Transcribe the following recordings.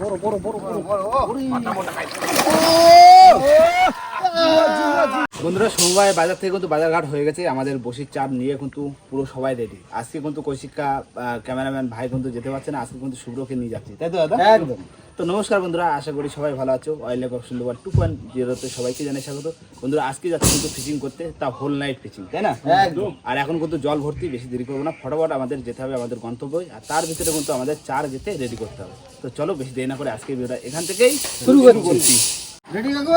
বড় বড় বড় বড় বন্ধুরা সোমবার বাজার থেকে কিন্তু বাজারঘাট হয়ে গেছে। আমাদের বসির চাপ নিয়ে কিন্তু পুরো সবাই রেডি আজকে কিন্তু কৌশিকা ক্যামেরাম্যান ভাই কিন্তু যেতে পারছে না আজকে কিন্তু শুভ্রকে নিয়ে যাচ্ছি। তাই তো দাদা? একদম। তো নমস্কার বন্ধুরা আশা করি সবাই ভালো আছো। অয়েল লেক অপশন দুবার টু পয়েন্ট জিরোতে সবাইকে জানাই স্বাগত। বন্ধুরা আজকে যাচ্ছি কিন্তু ফিচিং করতে তা হোল নাইট ফিচিং তাই না? একদম। আর এখন কিন্তু জল ভর্তি বেশি দেরি করব না। ফটাফট আমাদের যেতে হবে আমাদের গন্তব্যে আর তার ভিতরে কিন্তু আমাদের চার যেতে রেডি করতে হবে। তো চলো বেশি দেরি না করে আজকে ভিডিওটা এখান থেকেই শুরু করছি। রেডি কাকু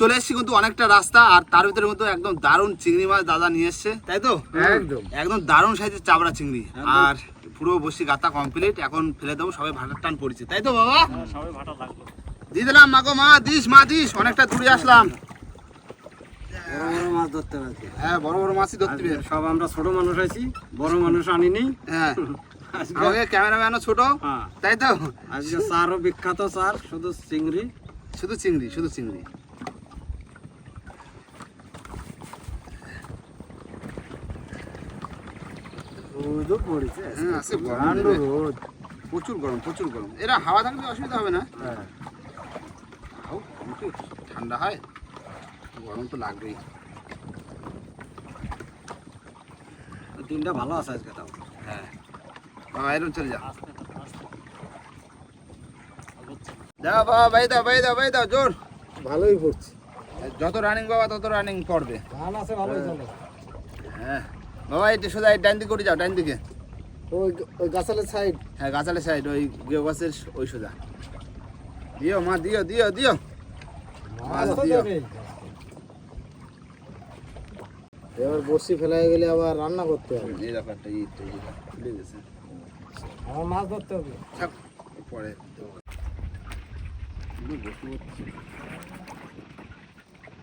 চলে এসেছি কিন্তু অনেকটা রাস্তা আর তার ভিতরে কিন্তু একদম দারুণ চিংড়ি মাছ দাদা নিয়ে এসছে তাই তো? একদম। একদম দারুণ সাইজের চাবড়া চিংড়ি আর পুরো বসি গাতা কমপ্লিট এখন ফেলে দেবো সবাই ভাটার টান পড়েছে তাই তো বাবা? দিয়ে দিলাম মাগো মা দিস মা দিস অনেকটা দূরে আসলাম। বড় বড় মাছ ধরতে পারছি। হ্যাঁ বড় বড় মাছই ধরতে সব আমরা ছোট মানুষ আছি বড় মানুষ আনিনি। হ্যাঁ ক্যামেরাম্যানও ছোট হ্যাঁ। তাই তো? আজকে স্যারও বিখ্যাত স্যার শুধু চিংড়ি। শুধু চিংড়ি শুধু চিংড়ি। রোদও পড়েছে। হ্যাঁ, গরম প্রচণ্ড রোদ। প্রচুর গরম প্রচুর গরম। এরা হাওয়া থাকলে অসুবিধা হবে না? হ্যাঁ। ঠান্ডা হয়। গরম তো লাগবেই। দিনটা ভালো আছে আজকে তাও। হ্যাঁ। বাবা এরকম চলে যা। যা বাবা বাই দাও বাই দাও বাই দাও জোর। ভালোই পড়ছে। যত রানিং বাবা তত রানিং পড়বে ধান আছে ভালোই চলে। হ্যাঁ। বাবা এই সোজা ডান দিকে করে যাও ডান দিকে। ওই ওই গাছালের সাইড। হ্যাঁ গাছালের সাইড ওই গেও গাছের ওই সোজা। দিও মা দিও দিও দিও। মাছ দিও। এবার বসি ফেলা গেলে আবার রান্না করতে হবে। এই ব্যাপারটা এই তো খুলে গেছে। আমার মাছ ধরতে হবে। থাক পরে।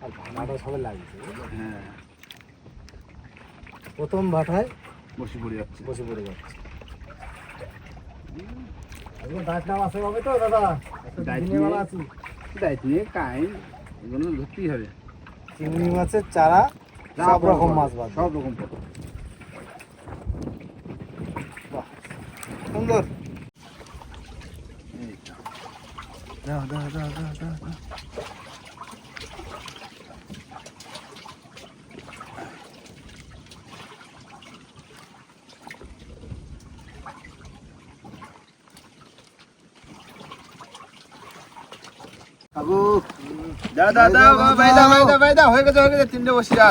আর ভাড়াটা সবে লাগছে। হ্যাঁ। প্রথম ভাটায় বসে পড়ে যাচ্ছে। বসে পড়ে যাচ্ছে। চিংড়ি মাছের চারা সব রকম মাছ বাদ সব রকম সুন্দর। দাও দাও দাও দাও দাও দাও। কাকু দাও দাও দাও ভাই দাও ভাই দাও ভাই দাও হয়ে গেছে হয়ে গেছে তিনটে বসি আর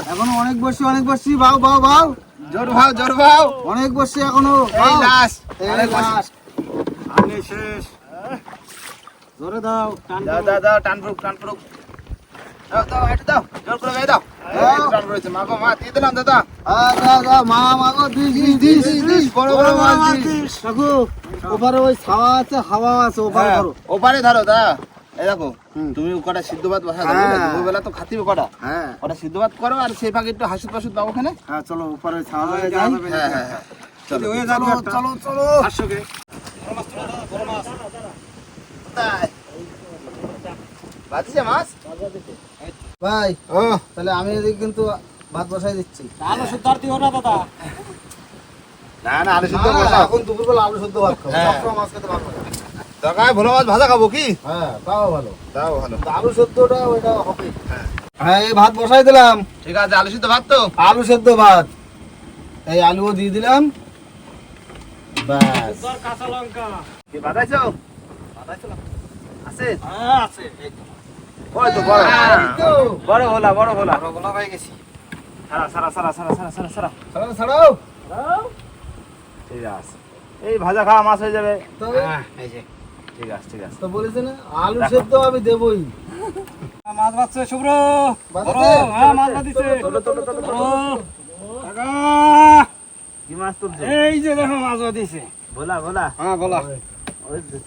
এখনও অনেক বসছি অনেক বসছি বাউ বাউ বাউ জোর ভাও জোর ভাও। অনেক এখনও এই। লাস্ট এই বসি। আমি শেষ। ধরে দাও টান দাও দাও। দাও টান ফুক টান ফুক দাও দাও একটু দাও জোর করে গাই দাও। টান মা দিয়ে দিলাম দাদা। আ, দাও দাও মা মা গো দিস দিস দিস দিস বড় বড় মাছ দিস। ওপারে ওই ছাওয়া আছে হাওয়া আছে ওপারে হ্যাঁ, ধরো। ওপারে ধরো দা। এই দেখো তুমি কটা সিদ্ধ ভাত বসা হ্যাঁ। দুপুরবেলা তো খাতিবে কটা। হ্যাঁ। কটা সিদ্ধ ভাত করো আর সেই ফাঁকে একটু হাসুদ ফাসুদ দাও ওখানে। হ্যাঁ চলো ওপারে ছাওয়া হ্যাঁ যাই। হ্যাঁ হ্যাঁ হ্যাঁ। চলো চলো, চলো চলো আটশোকে মাছ? ভাই ও তাহলে আমি এদিকে কিন্তু ভাত বসাই দিচ্ছি। আলু সুদ্ধার দিও না দাদা। না না আলু বসাও। এখন দুপুরবেলা আলু শুদ্ধ ভাত খাব। হ্যাঁ। মাছ খেতে ভালো ভোলা মাছ ভাজা খাব কি? হ্যাঁ তাও ভালো। তাও ভালো। আলু সেদ্ধটা ওইটা হবে। হ্যাঁ এই ভাত বসাই দিলাম। ঠিক আছে আলু সিদ্ধ ভাত তো? আলু সেদ্ধ ভাত। এই আলুও দিয়ে দিলাম। ব্যাস। কাঁচা লঙ্কা। কি বাদাইছো? আছে? হ্যাঁ আছে। বড় তো। বড়। এই তো। বড় ভোলা বড় ভোলা হয়ে গেছি। সারা সারা সারা সারা সারা ঠিক আছে। এই ভাজা খাওয়া মাছ হয়ে যাবে। তবে এই যে। ঠিক আছে ঠিক আছে। তো বলেছে না আলু সেদ্ধ আমি দেবই। মাছ বাচ্ছে শুভ্র। হ্যাঁ মাছ বাঁধিছে। কাকা, কি মাছ তুলছে? এই যে দেখো মাছ বাঁধিছে ভোলা ভোলা। হ্যাঁ বলা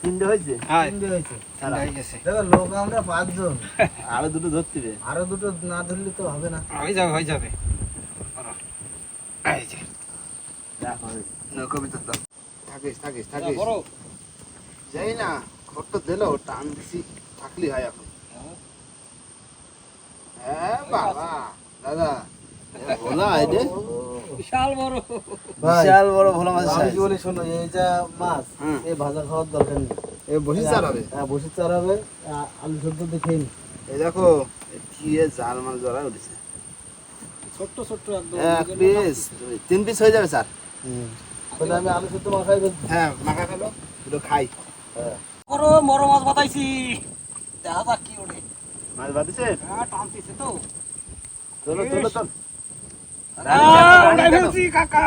তিনটে হয়েছে? হ্যাঁ। তিনটে হয়েছে। দেখো লোক আমরা পাঁচজন। আরও দুটো ধরতে রে আরও দুটো না ধরলে তো হবে না। হয়ে যাবে হয়ে যাবে। এই যে। দেখো থাকিস থাকিস থাকিস। যাই না খট্ট দিল টান বেশি থাকলি হয় এখন। হ্যাঁ বাবা দাদা ভোলা এটা বিশাল বড়। বিশাল বড় ভোলা মাছ আমি বলি শোনো এই যা মাছ এই ভাজা খাওয়ার দরকার নেই। এ বসি চার হ্যাঁ বসে আলু সেদ্ধ দেখে এই দেখো এ কি জাল মাল জড়া উঠেছে। ছোট্ট ছোট্ট একদম। এক পিস তিন পিস হয়ে যাবে স্যার। আমি আলু সেদ্ধ মাখাই হ্যাঁ মাখা ফেলো দুটো খাই। বড় বড় মাছ বাতাইছি দেখা যাক কি ওঠে মাছ বাঁধিছে? হ্যাঁ টানতেছে তো। চলো চলো চলো। আহ, উড়াই ফেলছি কাকা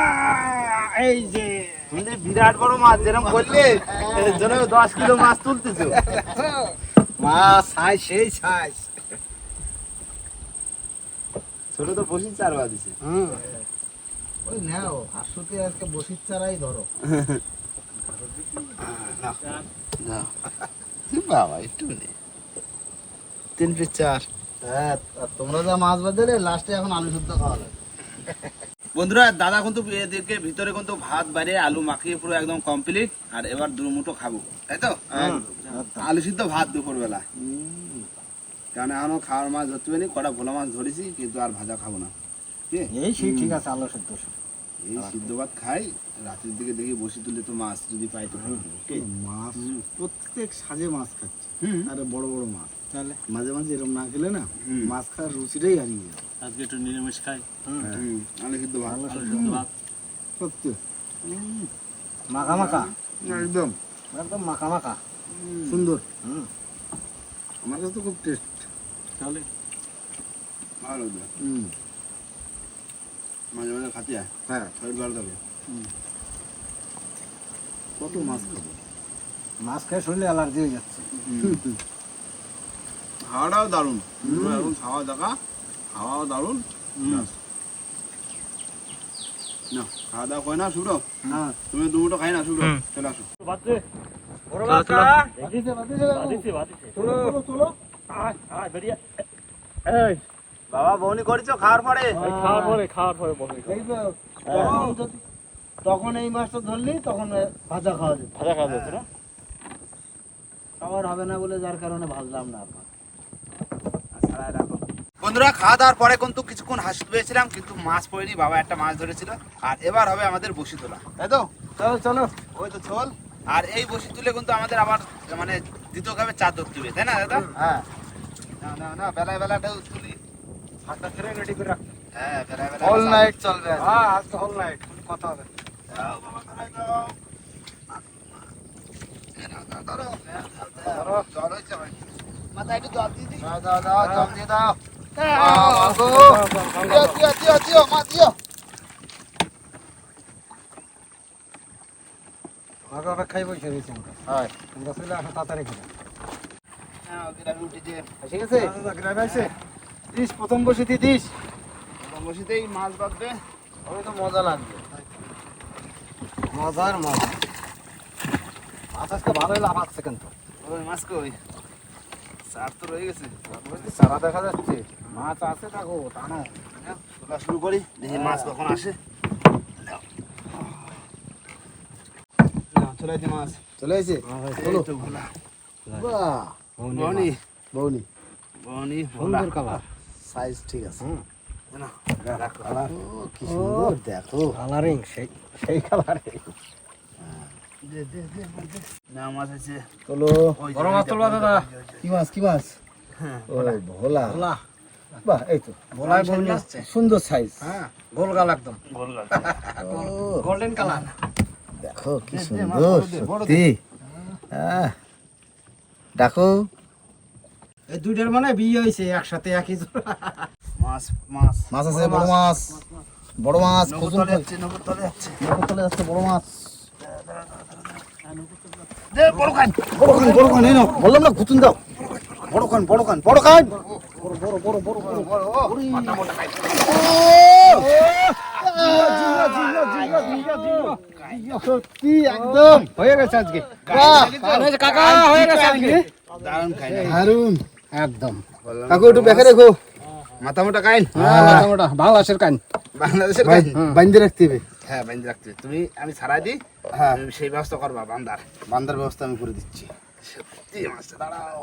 এই যে। তুমি বিরাট বড় মাছ যেরকম করলে জন্য দশ কিলো মাছ তুলতেছো। মাছ সাইজ সেই সাইজ ছোট তো বসি চার বাজিছে হুম। ওই নাও হাসুতে আজকে বসির চারাই ধরো। বাবা একটু নেই তিন পিস চার। হ্যাঁ তোমরা যা মাছ বাজারে লাস্টে এখন আলু সেদ্ধ খাওয়া বন্ধুরা দাদা কিন্তু ভিতরে কিন্তু ভাত বাইরে আলু মাখিয়ে পুরো একদম কমপ্লিট আর এবার দু মুঠো খাব তাই তো? আলু সিদ্ধ ভাত দুপুর বেলা কারণ এখনও খাওয়ার মাছ ধরতে পারিনি কটা ভোলা মাছ ধরেছি কিন্তু আর ভাজা খাব না। ঠিক আছে? আলু সেদ্ধ। এই সিদ্ধ ভাত খাই রাতের দিকে দেখি বসি তুলে তো মাছ যদি পাই তো। মাছ প্রত্যেক সাজে মাছ খাচ্ছে। হুম। আরে বড় বড় মাছ। তাহলে? মাঝে মাঝে এরকম না খেলে না হুম। মাছ খাওয়ার রুচিটাই হারিয়ে যায়। আজকে একটু নিরামিষ খাই। হুম, আলু সিদ্ধ ভাত। আলু সেদ্ধ ভাত। সত্যি। মাখা মাখা। একদম। একদম মাখা মাখা। সুন্দর। আমার কাছে তো খুব টেস্ট তাহলে? ভালো। হুম। মাঝে মাঝে খাতে হ্যাঁ। শরীর ভালো থাকে। কত মাছ খাব? মাছ খেয়ে শরীরে অ্যালার্জি হয়ে যাচ্ছে। খাওয়াটাও দারুণ। এখন খাওয়া দেখা খাওয়াও দারুণ। না খাওয়া দাওয়া করে না শুরু হ্যাঁ তুমি দু মুঠো খাই না শুরু চলে আসো। বাদিছে। বাদিছে বাদিছে বাদিছে। চলো চলো চলো। আয় আয় বেরিয়ে এই। বাবা বৌনি করেছ? খাওয়ার পরে? খাওয়ার পরে খাওয়ার পরে যদি তখন এই মাছটা ধরলি তখন ভাজা খাওয়া যেত। ভাজা খাওয়া যেত না? খাবার হবে না বলে যার কারণে ভাজলাম না আপনার বন্ধুরা খাওয়া দাওয়ার পরে কিন্তু কিছুক্ষণ হাসি পেয়েছিলাম কিন্তু মাছ পড়েনি বাবা একটা মাছ ধরেছিল। আর এবার হবে আমাদের বসি তোলা। তাই তো? চলো চলো। ওই তো ছোল আর এই বসি তুলে কিন্তু আমাদের আবার মানে দ্বিতীয় ভাবে চার ধরতে হবে তাই না দাদা? হ্যাঁ। না না না বেলায় বেলাটাও তুলি। রেডি করে রাখ। হ্যাঁ অল নাইট চলবে হ্যাঁ আজকে নাইট কথা হবে দাও বাবা, ধরাই দাও। এ নাও, দাও, ধরো। ধরো, জল হয়েছে ভাই। মাথায় একটু জল দিয়ে দিই। দাও দাও দাও জল দিয়ে দাও। দিও, দিও, দিও, দিও, মা, দিও। আগে অপেক্ষায় বসে রয়েছি আমরা। হয়। আমরা তাড়াতাড়ি উঠেছে। ঠিক আছে? গ্রামে আছে? দিস প্রথম বসিতে দিস। প্রথম বসিতেই মাছ বাঁধবে। ওই তো মজা লাগবে। মজার মজা মাছ আজকে ভালোই লাভ আছে কিন্তু। ওই মাছ কই? চার তো রয়ে গেছে। সারা দেখা যাচ্ছে। মাছ আছে দেখো টানো তোলা শুরু করি। দেখি মাছ কখন আসে। চলে আইছে মাছ। চলে ভোলা। বনি। বৌনি। বনি সুন্দর কালার। সাইজ ঠিক আছে। কি সুন্দর দেখো। কালারিং সেই সেই কালারিং। মাছ আছে। বড় মাছ তুলবা দাদা। কি মাছ কি মাছ? হ্যাঁ, ওই ভোলা। ভোলা। বাহ এই তো। ভোলায় বল আসছে। সুন্দর সাইজ হ্যাঁ। গোল গাল একদম। গোল্ডেন কালার দেখো কি সুন্দর। সত্যি। এই দুইটার মানে বিয়ে হয়েছে একসাথে একই মাছ মাছ। মাছ আছে বড় মাছ। বড় মাছ নৌকো তলে যাচ্ছে নৌকো তলে যাচ্ছে নৌকো তলে যাচ্ছে বড় মাছ। দে বড় কান বড় খান বড় খান এই নাও। বললাম না দাও। বড় খান বড় খান বড় খান বড় বড় বড় বড় বড়। বড় ও মোটা কান সত্যি একদম। হয়ে গেছে আজকে। কাকা হয়ে গেছে আজকে। দারুণ খাই দারুণ একদম। কাকু একটু বেঁকে রেখো। মাথা মোটা কাইন? হ্যাঁ মোটামোটা বাংলাদেশের কান বাংলাদেশের কাইন? বাইন্দে রাখতে হবে। হ্যাঁ বান্ধি রাখতে হবে। তুমি আমি ছাড়াই দিই হ্যাঁ। তুমি সেই ব্যবস্থা করবা বান্দার। বান্দার ব্যবস্থা আমি করে দিচ্ছি। সত্যি মাছটা দাঁড়াও।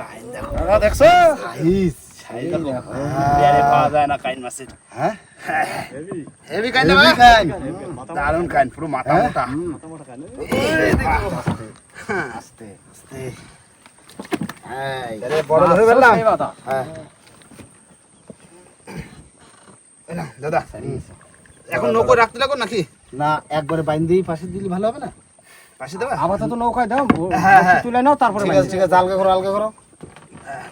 কাইন দেখছ? সাইজ। সাইজ দেখো। বিয়ারে পাওয়া যায় না কাইন মাছের। হ্যাঁ? হেভি কাইন হেভি না কাইন। দারুণ কাইন পুরো মাথা হ্যাঁ? মোটা। হ্যাঁ, আস্তে আস্তে। এই বড় ধরে ফেললাম হ্যাঁ। দাদা। এখন নৌকো রাখতে লাগো নাকি? না একবারে বাইন্দেই পাশে দিলে ভালো হবে না? পাশে দেবা? আপাতত নৌকায় দাও হ্যাঁ, হ্যাঁ। তুলে নাও তারপরে ঠিক আছে ঠিক আছে আলগা করো আলগা করো।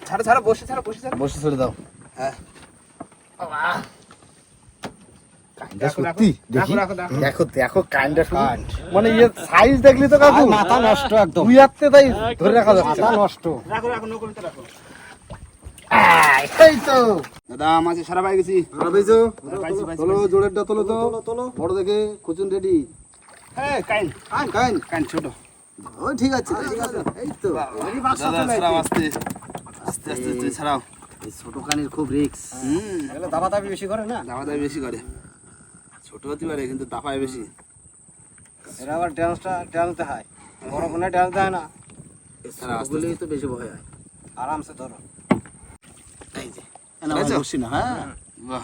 ছাড়ো ছাড়ো বসে ছাড়ো বসে ছাড়ো। বসে ছেড়ে দাও। হ্যাঁ। দেখো, সত্যি? দেখি রাখো, রাখো, রাখো। দেখো। দেখো কাইন্ডটা শুধু মানে ইয়ে সাইজ দেখলি তো কাকু? মাথা নষ্ট একদম। দুই হাতে তাই ধরে রাখা যাচ্ছে। মাথা নষ্ট। রাখো রাখো নৌকো ভিতরে রাখো। এই তো। দাদা মাঝে সারা পাই গেছি। ধরো বেজো পাইছি, পাইছি, তোলো পাইছি। জোরেরটা তোলো তো বড় দেখে কুচুন রেডি। হ্যাঁ কাইন কাইন কাইন কাইন ছোট। ওই ঠিক আছে ঠিক আছে। এই তো। আস্তে আস্তে আস্তে ছাড়াও। এই ছোট কানির খুব রিক্স হুম। দাবা দাবি বেশি করে না? দাবা দাবি বেশি করে। ছোট হতে পারে কিন্তু দাপায় বেশি। এরা আবার ড্যান্সটা ড্যান্স দেখায়। বড় কোনো ড্যান্স দেয় না। বলেই তো বেশি ভয় হয়। আরামসে ধরো। এই যে? বসি না হ্যাঁ? বাহ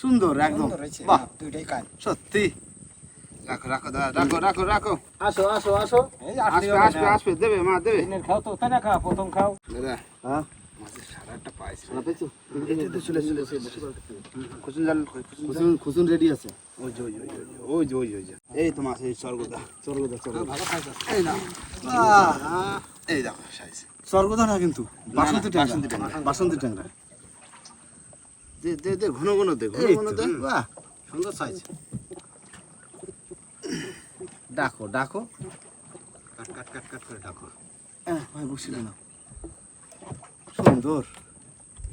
সুন্দর একদম। বাহ। দুইটাই কান সত্যি। রাখো রাখো দাদা রাখো রাখো রাখো। আসো আসো আসো। আসবে আসবে আসবে দেবে মা দেবে। খাও তো তাই না খাও প্রথম খাও। দাদা। হ্যাঁ? একটা পাইছি এই যে, এই যে, চলে চলে চলে জাল। খুচুন খুচুন রেডি আছে। ওই যে, ওই যে, ওই যে, ওই যে, ওই যে, এই তো মাছ এই স্বর্গদা স্বর্গদা স্বর্গদা এই না এই দেখো সাইজ। স্বর্গদা না কিন্তু বাসন্তী ট্যাংরা। বাসন্তী ট্যাংরা। দে দে দে ঘন ঘন দে ঘন ঘন দে। বাহ সুন্দর সাইজ ডাকো ডাকো। কাট কাট কাট কাট করে ডাকো। আহ, ভাই বসিল না। সুন্দর।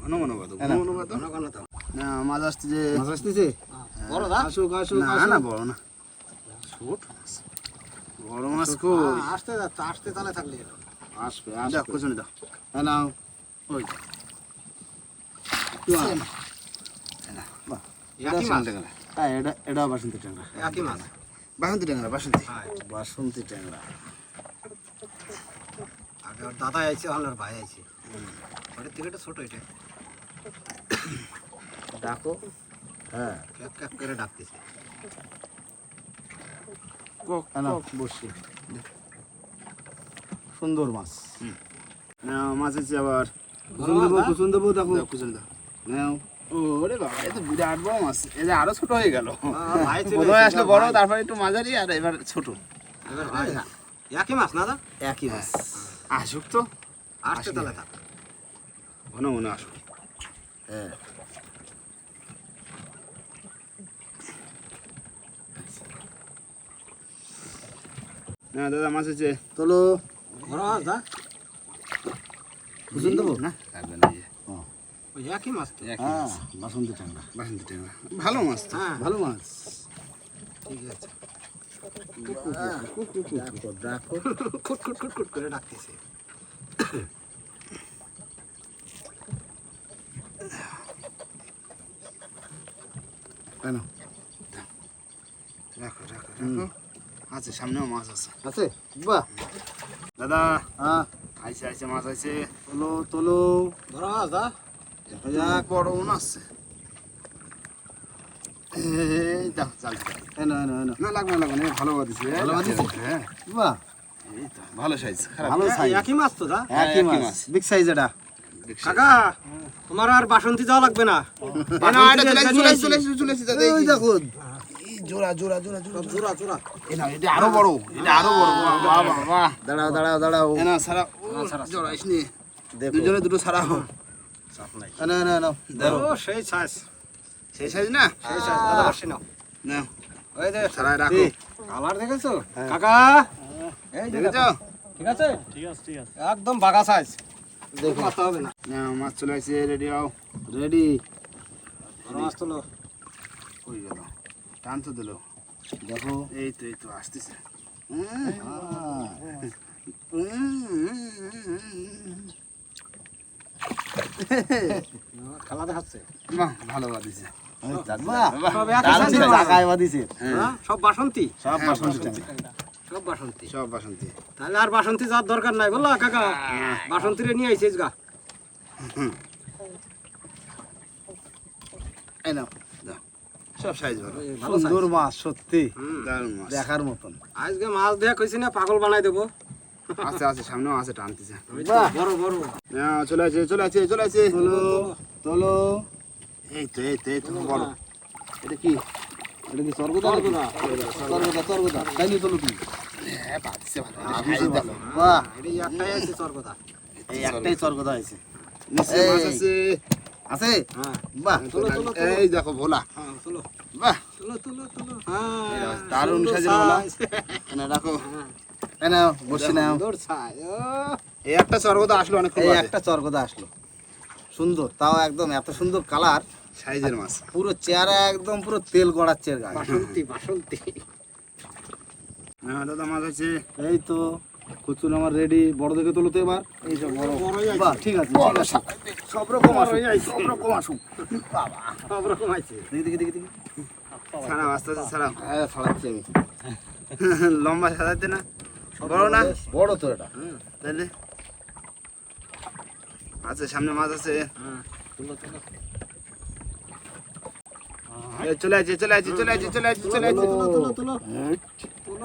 হ্যাঁ ঘন না। মাছ আসছে মাছ আসতেছে? বড় দা আসুক আসুক না না বড় না। ছোট বড় মাছ কই? আসতে আসতে তালে থাকলে আসবে আসবে। কুচুনি দাও। হ্যাঁ নাও। ওই বাহ, এটা একই মাছ। ট্যাংরা হ্যাঁ এটা এটা বাসন্তী ট্যাংরা। বাসন্তী ট্যাংরা বাসন্তী। ট্যাংরা। দাদা আইছে ওর ভাই আইছে। থেকে একটা ছোট এটা। ডাকো। হ্যাঁ। ক্যাপ ক্যাপ করে ডাকতেছে। সুন্দর মাছ। না মাছ আছে আবার। কুসুন দেবো দেখো। দাও। নাও। ও, ওরে বাবা, এ তো বিরাট বড় মাছ। এ যে আরও ছোট হয়ে গেল। প্রথমে আসলো বড়, তারপরে একটু মাঝারি, আর এবার ছোট। ভাই একই মাছ না দা? একই মাছ। আসুক তো, আসছে তাহলে থাক। ঘন ঘন আসুক। হ্যাঁ। না, দাদা, মাছ আছে। তোলো। বড় মাছ দা? দেবো না, থাকবে না, ওই একই মাছ তো। হ্যাঁ বাসন্তী ট্যাংরা। বাসন্তী ট্যাংরা। ভালো মাছ তো। হ্যাঁ। ভালো মাছ। ঠিক আছে। ডাকো ডাকো। খুট খুট খুট খুট করে ডাকতেছে। কেন রাখো, রাখো, রাখো। আছে, সামনেও মাছ আছে। আছে? বাহ। দাদা, হ্যাঁ। আইছে, আইছে, মাছ আইছে। তোলো তোলো। মাছ দা দেখা যাক, বড় মনে হচ্ছে। এই দাও, চাল, চাল। এনো এনো এনো না, লাগবে না, লাগবে ভালো বাদিছে? হ্যাঁ, বাহ। ভালো সাইজ ভালো সাইজ একই মাছ তো দা হ্যাঁ, একই একই মাছ। বিগ সাইজ এটা। কাকা তোমার আর বাসন্তী যাওয়া লাগবে না? এ না, এটা চলে আসছে, চলে আসছে, চলে আসছে, চলে আসছে, দাদা, এই ওই যে। দেখো এই জোড়া, জোড়া, জোড়া, জোড়া, জোড়া। জোড়া এ এটা আরও বড়, এটা আরও বড়, বাহ, বাহ, বাহ, বাহ। দাঁড়াও দাঁড়াও দাঁড়াও। না, সারা, ও, জোড়া, ইসনি। দুজনে দুটো সারা হোক। এনো এনো এনো দেখো ও সেই সাইজ সেই সাইজ না? সেই সাইজ দাদা বসে নাও। নাও, ওই যে সারায় রাখো। কালার দেখেছ? কাকা? এই দেখেছ? ঠিক আছে? একদম বাঘা সাইজ দেখো। হবে না। নাও, মাছ চলে আসছে, রেডি হও। রেডি। মাছ তোলো কই গেল? টান তো দিলো। দেখো। এই তো, এই তো, আসতেছে। উম, উম, খেলা দেখাচ্ছে বাহ, ভালো বাদিছে। বাহ বাহ, সব হ্যাঁ। বাসন্তী? সব হ্যাঁ, বাসন্তী। সব বাসন্তী। সব বাসন্তী। তাহলে আর বাসন্তী যাওয়ার দরকার নাই। বললা কাকা বাসন্তীরে নিয়ে আইছিস গা। নাও, সব সাইজ ভালো ভালো সুন্দর মাছ সত্যি। দেখার মতন। আজকে মাছ দেয়া কইছি না পাগল বানাই দেবো। আছে আছে সামনেও আছে টানতেছে। ওই তো, বাহ। বড় বড়। নাও, চলে আছে চলে আছে চলে আছে তোলো তোলো। এই তো এই তো এই তো বড়। এটা কি? এটা কি স্বর্গদা নাকি? স্বর্গদা। স্বর্গদা তাই নিয়ে তোলো তুমি। হ্যাঁ ভালো। বাহ। একটাই আছে কথা এই একটাই স্বর্গদা আছে নিচে মাছ আছে। আছে? হ্যাঁ। বাহ। এই দেখো ভোলা। হ্যাঁ বাহ। হ্যাঁ দারুণ সুন্দর ভোলা। এনে রাখো। এই বসে নাও। সুন্দর size, ও। এই একটা স্বর্গদা আসলো অনেক এই একটা স্বর্গদা আসলো। সুন্দর তাও একদম এত সুন্দর কালার। সাইজের মাছ। পুরো চেহারা একদম পুরো তেল গড়াচ্ছে বাসন্তী বাসন্তী। হ্যাঁ দাদা মাছ আছে। এই তো। কুচুন আমার রেডি বড় দেখে তোলো তো এবার। এই যে বড়। বাহ ঠিক আছে ঠিক আছে। সব রকম আসুক সব রকম আসুক। সব রকম আছে। দেখি দেখি দেখি দেখি। আস্তে আস্তে ছাড়াও। হ্যাঁ ছাড়াচ্ছি আমি। লম্বা সাজাতে না? বড় না? বড় তো এটা। তাহলে আছে সামনে মাছ আছে। হ্যাঁ চলে আছে চলে আছে চলে আছে চলে আছে চলে আছে তুলো তুলো তুলো তুলো।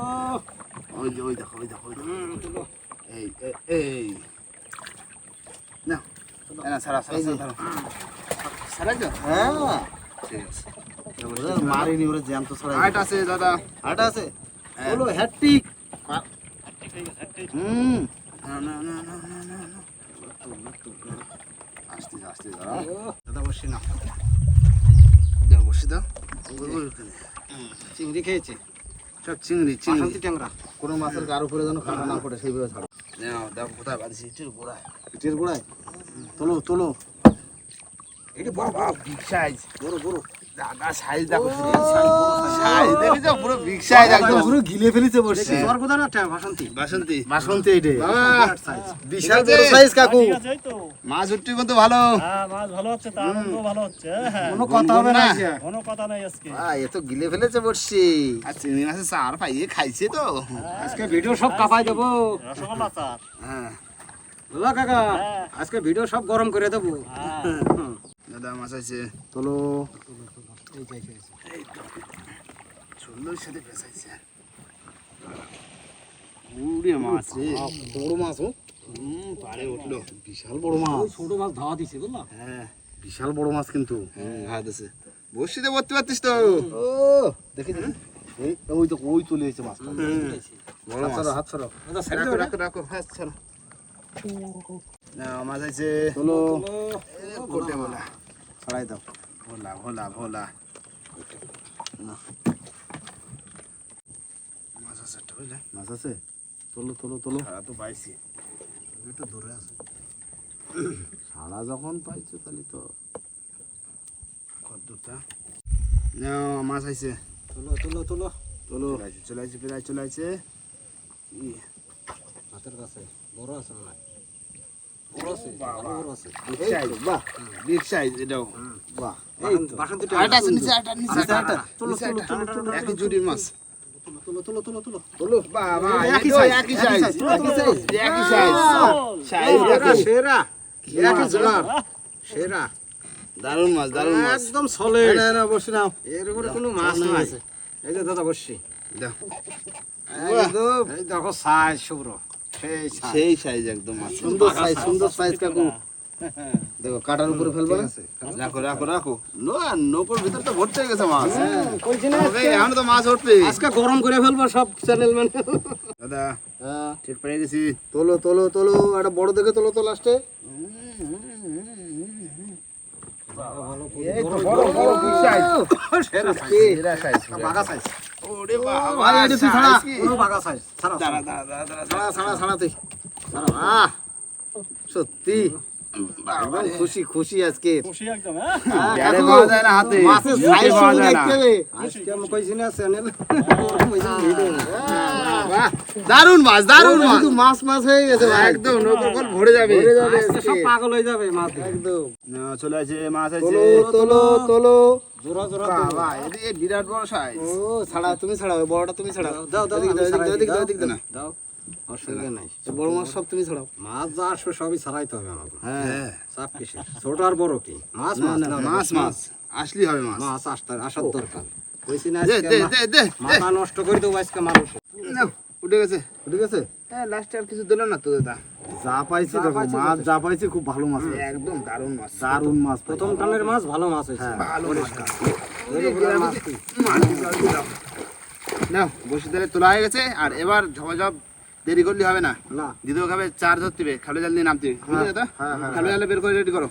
ওই যে ওই দেখো ওই দেখো ওই দেখো এই এই, না না সারা সারা সারা। সারা হ্যাঁ। ঠিক আছে। ওরা মারিনি ওরা জ্যান্ত ছড়াই হাইট আছে দাদা। আটা আছে? বলো হ্যাট্রিক হুম। না না না না না না না। আস্তে আস্তে দাঁড়াও ও, দাদা বসে না দাও বসে দাও। চিংড়ি খেয়েছে। সব চিংড়ি চিংড়ি। ট্যাংরা। কোনো মাছের গার উপরে যেন খাটা না পড়ে সেইভাবে ছাড়ো। দেখো কোথায় বাঁধছি? ইটের গোড়ায়। ইটের গোড়ায়? তোলো তোলো। এটা বড় বড় বিগ সাইজ বড় বড়। দাদা সাইজ দেখো সাইজ দেখেছ পুরো বিগ সাইজ একদম। পুরো গিলে ফেলেছে বসছে তোর কোথায় না বাসন্তী? বাসন্তী। বাসন্তী এটে বিশাল বড় সাইজ কাকু। ঠিক আছে, এই তো। মাছ উঠছি কিন্তু ভালো। হ্যাঁ, মাছ ভালো হচ্ছে, তার আনন্দ ভালো হচ্ছে, হ্যাঁ। কোনো কথা হবে না। না। কোনো কথা নাই আজকে। আহ, এ তো গিলে ফেলেছে আর চিংড়ি মাছের চার পাইয়ে খাইছে তো। আজকে ভিডিও সব কাপাই দেবো। রসগোল্লা চার। হ্যাঁ। কাকা হ্যাঁ, আজকে ভিডিও সব গরম করে দেবো। হ্যাঁ। দাদা মাছ আছে। চলো ষোলোর সাথে উড়ে মাছ রে। বড় মাছ ও। হুম পাড়ে উঠল। বিশাল বড় মাছ। ছোট মাছ ধাওয়া দিছে বুঝলা? হ্যাঁ। বিশাল বড় মাছ কিন্তু। হাত আছে বসিতে পড়তে পারতিস তো। ও দেখি দেখি। এই ওই তো ওই চলে এসেছে মাছটা। বড় হাত মাছ। হাত ছাড়ো রাখো রাখো রাখো। হ্যাঁ চলো। না মাছ আছে। চলো। কোটে বলা। ছাড়াই দাও। ভোলা ভোলা ভোলা। মাছ আছে একটা বুঝলে? মাছ আছে? তোলো তোলো তোলো। সারা তো পাইছি। একটু দূরে আছে। সারা যখন পাইছো তাহলে তো। কদ্দুরটা। না মাছ আইছে। তোলো তোলো তোলো। তোলো চলে আইছে চলে আইছে চলে আইছে। হাতের কাছে। বড় আছে না বড় মাছ। মাছ একদম সলে না না বসে নাও। এর উপরে কোনো মাছ নাই। এই যে দাদা বসছি। এই দেখো সাইজ শুভ্র। সেই সাইজ একদম সুন্দর সাইজ সুন্দর সাইজ কাকু। দেখো কাটার উপরে ফেলবা। রাখো রাখো রাখো। নো নৌকোর ভিতর তো ভর্তি হয়ে গেছে মাছ। হবে, এখন তো মাছ উঠবে আজকে গরম করে ফেলব সব চ্যানেল ম্যান দাদা হ্যাঁ। ঠিক পেয়ে গেছি। তোলো তোলো তোলো একটা বড় দেখে তোলো তো লাস্টে সেরা সাইজ এরা সাইজ বাগা সাইজ ওরে বাবা ভাই, তুই ছাড়া। পুরো বাগা সাইজ ছাড়া দাঁড়া দাঁড়া দাঁড়া দাঁড়া। ছাড়া ছাড়া ছাড়া তুই। ছাড়া, আহ সত্যি। খুশি খুশি আজকে। খুশি একদম, হ্যাঁ? পাওয়া যায় না হাতে। মাছের সাইজ শুধু দেখতে হবে। আজকে আমি কইছি না চ্যানেল বাহ, মাছ দারুণ মাছ। শুধু মাছ মাছ হয়ে গেছে একদম কল ভরে যাবে। ভরে যাবে। সব পাগল হয়ে যাবে মাছ একদম। চলে আছে মাছ আছে তোলো তোলো তোলো। জোড়া জোড়া বাবা এদিকে বিরাট বড় সাইজ ও ছাড়া তুমি ছাড়াও বড়টা তুমি ছাড়াও। দাও দাও এদিকে দাও, এদিকে দাও, এদিকে দাও, দাও। দাও। অসুবিধা নাই। বড় মাছ সব তুমি ছাড়াও। মাছ যা আসবে সবই ছাড়াইতে হবে আমাকে। হ্যাঁ। কিসে ছোট আর বড় কি? মাছ মাছ না, মাছ মাছ। আসলি হবে মাছ। মাছ আসতে আসার দরকার। কইছি না দে দে দে দে দে। মাথা নষ্ট করে দেবো আজকে মানুষ। উঠে গেছে আছে হ্যাঁ লাস্টে আর কিছু দিল না তো দাদা। যা পাইছি দেখো মাছ যা পাইছি খুব ভালো মাছ একদম দারুণ মাছ। দারুণ মাছ প্রথম টানের মাছ ভালো মাছ হয়েছে। ভালো এর মাছ। কি? বসে দিলে তোলা হয়ে গেছে আর এবার ঝপঝপ দেরি করলে হবে না। না। দ্বিতীয় খাবে চার ধরতে হবে খালো জাল দিয়ে নামতে দাদা হ্যাঁ, হ্যাঁ, খালো জালে বের করে রেডি করো।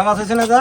মাছ হয়েছে না যা